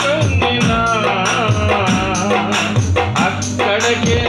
ಕಣ್ಣಿನ ಅಕ್ಕಡಗೆ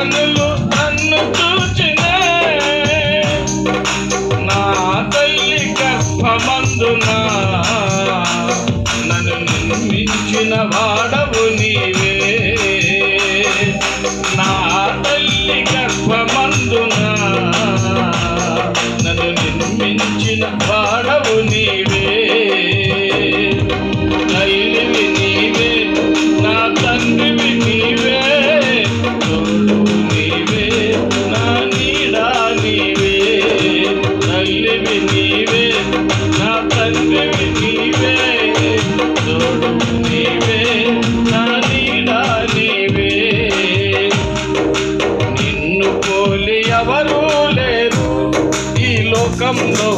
కనులు నా తల్లి గర్భమందున నన్ను నిర్మించిన వాడవు నీవే. నా తల్లి గర్భమందున నన్ను నిర్మించిన వాడవు నీవే. లోకంలో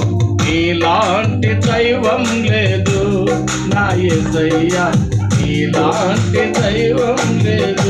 ఇలాంటి దైవం లేదు. నా ఎసయ్యా ఇలాంటి దైవం లేదు.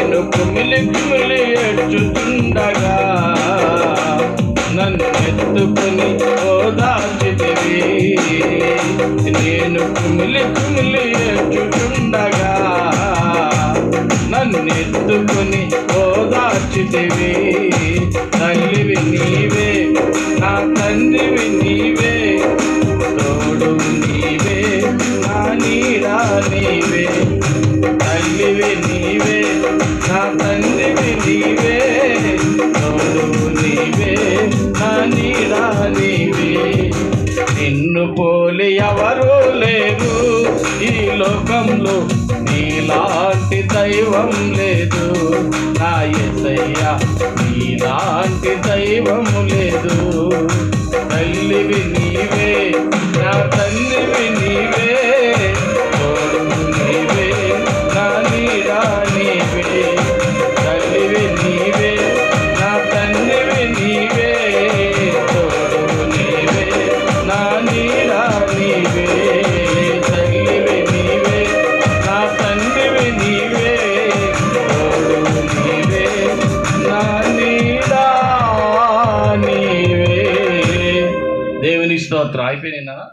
నేను కుమిలి కుమిలి ఏడ్చుతుండగా నన్ను ఎత్తుకుని ఓదార్చితివి నేను కుమిలి కుమిలి ఏడ్చుతుండగా నన్ను ఎత్తుకుని ఓదార్చితివి తల్లివి నీవే నా తండ్రివి నీవే. లోకంలో నీలాంటి దైవం లేదు. నా ఎసయ్యా నీలాంటి దైవము లేదు. తల్లివి నీవే అయిపోయినాయి